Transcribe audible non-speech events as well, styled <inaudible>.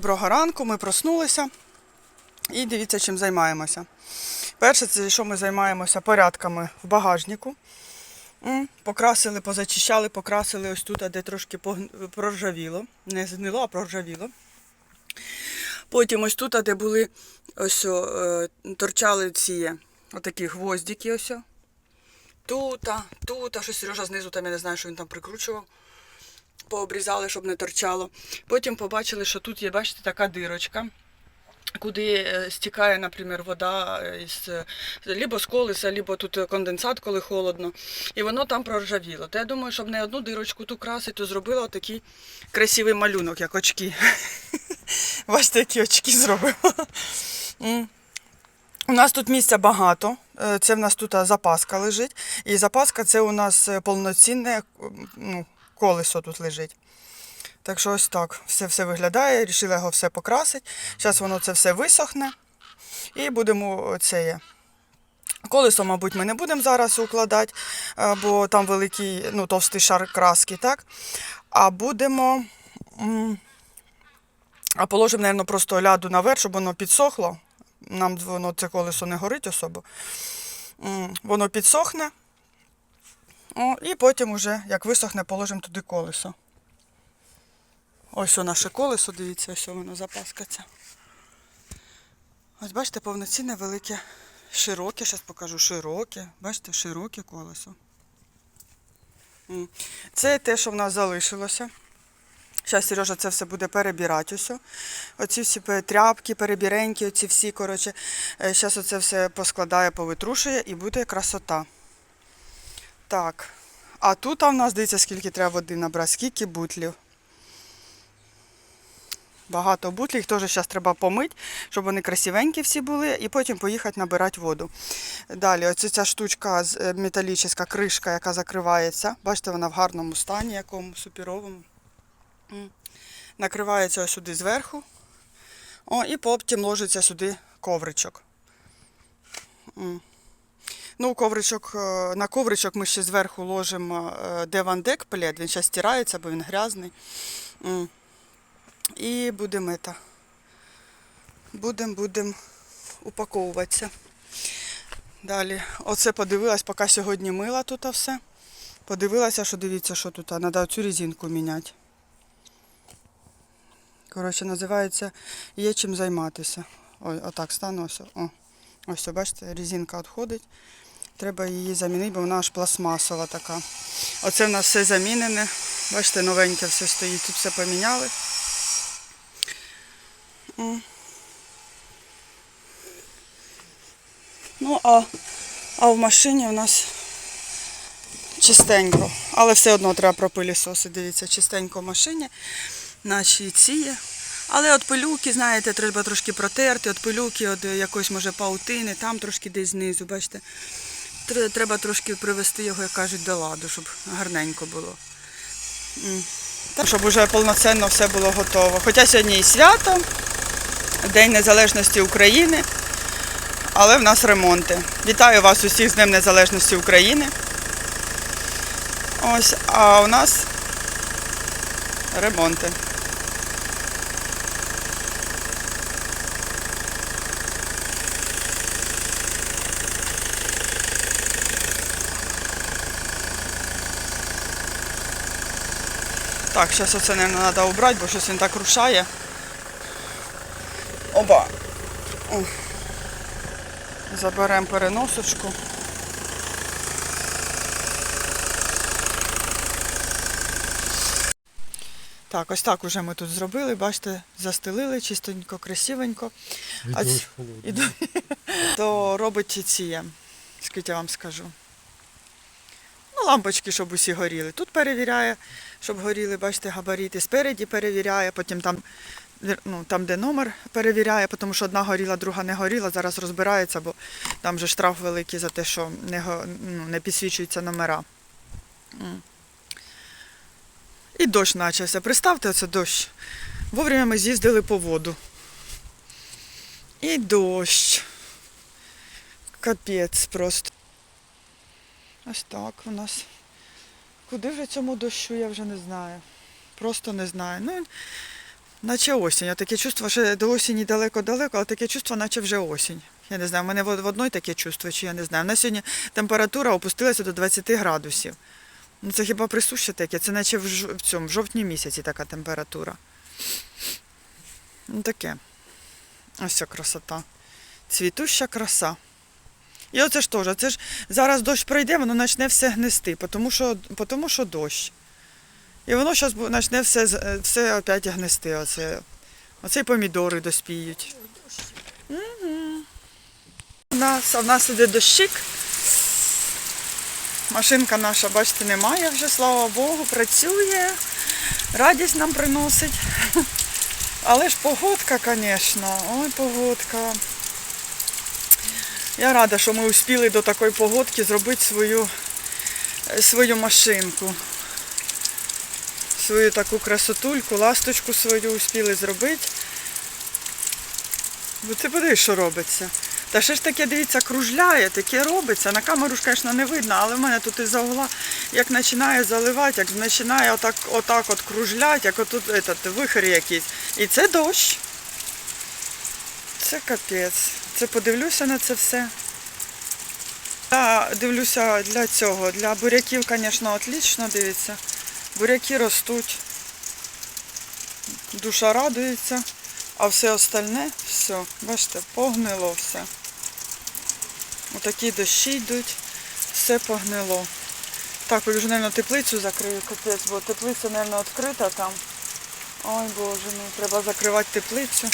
Доброго ранку, ми проснулися і дивіться, чим займаємося. Перше, це що ми займаємося порядками в багажнику. Покрасили, позачищали, покрасили ось тут, де трошки проржавіло. Не згнило, а проржавіло. Потім ось тут, де були ось о, е, торчали ці отакі гвоздики. Ось. Тута, тута, що Сережа знизу там, я не знаю, що він там прикручував пообрізали, щоб не торчало. Потім побачили, що тут є, бачите, така дирочка. Куди е, стікає, наприклад, вода із е, либо з колеса, либо тут конденсат, коли холодно, і воно там проржавіло. То я думаю, щоб не одну дирочку ту красити, то зробила такий красивий малюнок, як очки. <laughs> Бачите, які очки зробила. У нас тут місця багато. Е, Це в нас тут запаска лежить. І запаска це у нас е, повноцінне ну, колесо тут лежить. Так що ось так все все виглядає. Рішила його все покрасити. Зараз воно це все висохне. І будемо це. є. Колесо, мабуть, ми не будемо зараз укладати, бо там великий, ну, товстий шар краски, так? А будемо. А положимо, мабуть, просто ляду наверх, щоб воно підсохло. Нам воно це колесо не горить особо. Воно підсохне. О, і потім, уже, як висохне, положимо туди колесо. Ось о наше колесо, дивіться, ось воно запаска ця. Ось бачите, повноцінне велике, широке, зараз покажу широке. Бачите, широке колесо. Це те, що в нас залишилося. Зараз Сережа це все буде перебирати. Ось. Оці всі тряпки, перебіреньки, оці всі, коротше. Зараз оце все поскладає, повитрушує і буде красота. Так. А тут а в нас, дивіться, скільки треба води набрати, скільки бутлів. Багато бутлів, їх теж зараз треба помити, щоб вони красивенькі всі були, і потім поїхати набирати воду. Далі, оця ця штучка з- е, металічна кришка, яка закривається. Бачите, вона в гарному стані, якому суперовому. М. Накривається ось сюди зверху. О, і потім ложиться сюди ковричок. Ну, ковричок, е, на ковричок ми ще зверху ложимо е, девандек плед, він зараз стирається, бо він грязний. І будемо это. Будемо, будемо упаковуватися. Далі. Оце подивилась, поки сьогодні мила тут все. Подивилася, що дивіться, що тут. Треба цю резинку міняти. Коротше, називається Є чим займатися. Ой, отак стану ось. О. Ось, бачите, резинка відходить. Треба її замінити, бо вона аж пластмасова така. Оце в нас все замінене. Бачите, новеньке все стоїть, тут все поміняли. Ну, а, а в машині у нас чистенько. Але все одно треба пропилісосити. Дивіться, чистенько в машині. Наші ці є. Але от пилюки, знаєте, треба трошки протерти, от пилюки, от якоїсь може паутини, там трошки десь знизу, бачите. Тре- Треба трошки привести його, як кажуть, до ладу, щоб гарненько було. Так, щоб вже повноцінно все було готово. Хоча сьогодні і свято, День Незалежності України, але в нас ремонти. Вітаю вас усіх з Днем Незалежності України. Ось, а у нас ремонти. Так, зараз оце, мабуть, треба убрати, бо щось він так рушає. Оба. О. Заберемо переносочку. Так, ось так уже ми тут зробили, бачите, застелили чистенько, красивенько. А ці- і до- <laughs> То робить ці, скільки я вам скажу. Ну, лампочки, щоб усі горіли. Тут перевіряє, щоб горіли, бачите, габарити. Спереді перевіряє, потім там, ну, там, де номер перевіряє, тому що одна горіла, друга не горіла. Зараз розбирається, бо там же штраф великий за те, що не, ну, не підсвічуються номера. І дощ почався. Представте, оце дощ. Вовремя ми з'їздили по воду. І дощ. Капець просто. Ось так у нас. Куди вже цьому дощу, я вже не знаю. Просто не знаю. Ну, Наче осінь. А таке чувство, що до осені далеко-далеко, але таке чувство, наче вже осінь. Я не знаю, в мене в одної таке чувство, чи я не знаю. На сьогодні температура опустилася до 20 градусів. Ну це хіба присуще таке? Це наче в, ж- в цьому, в жовтні місяці така температура. Ну таке. Ось ця красота. Цвітуща краса. І оце ж теж, це ж зараз дощ пройде, воно почне все гнести, тому що, тому що дощ. І воно зараз почне все, все опять гнести. Оце, оце й помідори доспіють. Мгм. У нас, а нас іде дощик. Машинка наша, бачите, немає вже, слава Богу, працює. Радість нам приносить. <laughs> Але ж погодка, звісно. Ой, погодка. Я рада, що ми успіли до такої погодки зробити свою, е, свою машинку. Свою таку красотульку, ласточку свою успіли зробити. Бо ти подивись, що робиться. Та ще ж таке, дивіться, кружляє, таке робиться. На камеру ж, звісно, не видно, але в мене тут із-за угла, як починає заливати, як починає отак, отак от кружляти, як отут этот, вихор якийсь. І це дощ. Це капець. Це подивлюся на це все. Я дивлюся для цього. Для буряків, звісно, отлично, дивіться. Буряки ростуть. Душа радується, а все остальне, все, бачите, погнило все. Отакі дощі йдуть, все погнило. Так, вже, мабуть, теплицю закрию, капець, бо теплиця, мабуть, відкрита там. Ой, Боже мій, треба закривати теплицю.